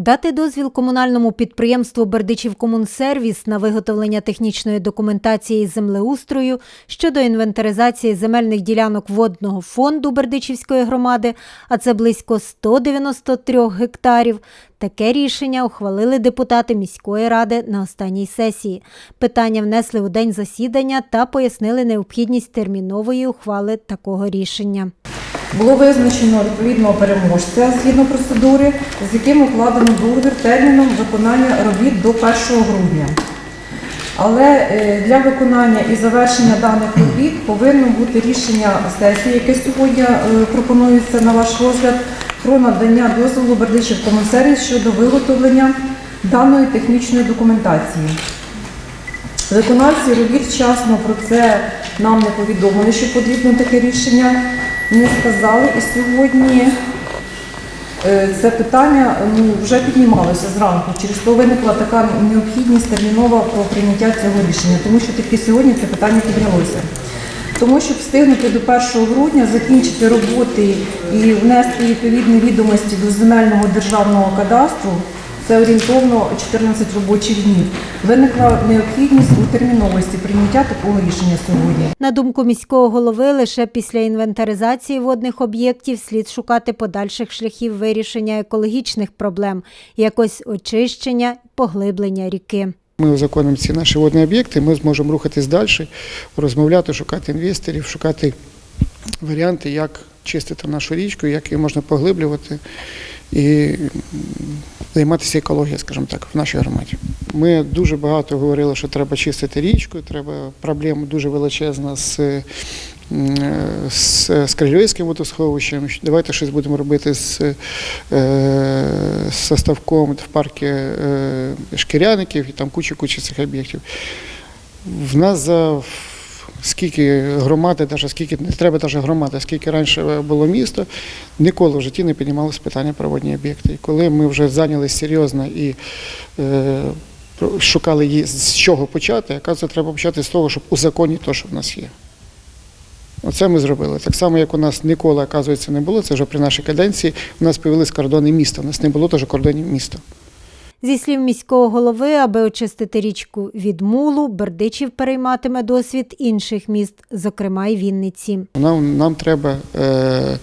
Дати дозвіл комунальному підприємству Бердичів Комунсервіс на виготовлення технічної документації землеустрою щодо інвентаризації земельних ділянок водного фонду Бердичівської громади, а це близько 193 гектарів. Таке рішення ухвалили депутати міської ради на останній сесії. Питання внесли у день засідання та пояснили необхідність термінової ухвали такого рішення. Було визначено відповідного переможця згідно процедури, з яким укладено договір терміном виконання робіт до 1 грудня. Але е, для виконання і завершення даних робіт повинно бути рішення сесії, яке сьогодні е, пропонується на ваш розгляд, про надання дозволу Бердичів Комунсервіс щодо виготовлення даної технічної документації. Виконавці робіт вчасно про це нам не повідомили, що потрібно таке рішення не сказали. І сьогодні е, це питання ну, вже піднімалося зранку. Через то виникла така необхідність термінова про прийняття цього рішення, тому що тільки сьогодні це питання піднялося. Тому щоб встигнути до 1 грудня закінчити роботи і внести відповідні відомості до земельного державного кадастру, це орієнтовно 14 робочих днів. Виникла необхідність у терміновості прийняття такого рішення сьогодні. На думку міського голови, лише після інвентаризації водних об'єктів слід шукати подальших шляхів вирішення екологічних проблем, якось очищення, поглиблення ріки. Ми узаконимо ці наші водні об'єкти, ми зможемо рухатись далі, розмовляти, шукати інвесторів, шукати варіанти, як чистити нашу річку, як її можна поглиблювати і займатися екологією, скажімо так, в нашій громаді. Ми дуже багато говорили, що треба чистити річку, треба проблема дуже величезна з. м, З, з Крильовським водосховищем, давайте щось будемо робити з, е, з составком в парку е, шкіряників і там куча-куча цих об'єктів. В нас за скільки громади, навіть скільки не треба навіть громади, скільки раніше було місто, ніколи в житті не піднімалося питання про водні об'єкти. І коли ми вже зайнялися серйозно і е, шукали її, з чого почати, якраз треба почати з того, щоб узаконити те, що в нас є. Оце ми зробили. Так само, як у нас ніколи, оказується, не було, це вже при нашій каденції, у нас з'явились кордони міста. У нас не було теж кордонів міста. Зі слів міського голови, аби очистити річку від мулу, Бердичів перейматиме досвід інших міст, зокрема й Вінниці. Нам, нам треба е,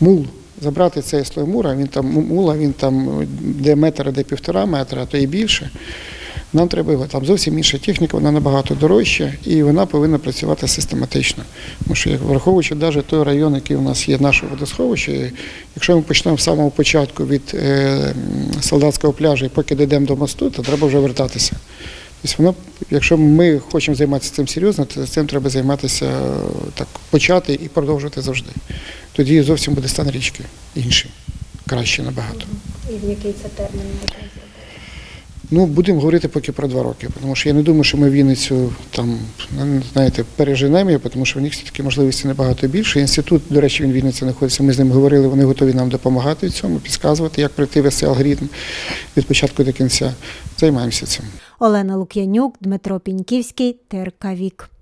мул забрати цей слой мура, він там мула, він там де метр, де півтора метра, а то і більше. Нам треба його там зовсім інша техніка, вона набагато дорожча і вона повинна працювати систематично. Тому що, враховуючи навіть той район, який у нас є наше водосховище, якщо ми почнемо з самого початку від е, солдатського пляжу і поки дійдемо до мосту, то треба вже вертатися. Тобто воно, якщо ми хочемо займатися цим серйозно, то цим треба займатися е, так, почати і продовжувати завжди. Тоді зовсім буде стан річки інший, краще набагато. І в який це термін Ну, будемо говорити поки про два роки, тому що я не думаю, що ми Вінницю там, ну, знаєте, переженемо, тому що в них все-таки можливості набагато більше. Інститут, до речі, він Вінниця знаходиться. Ми з ним говорили, вони готові нам допомагати в цьому, підказувати, як пройти весь алгоритм від початку до кінця. Займаємося цим. Олена Лук'янюк, Дмитро Піньківський, ТРК Вік.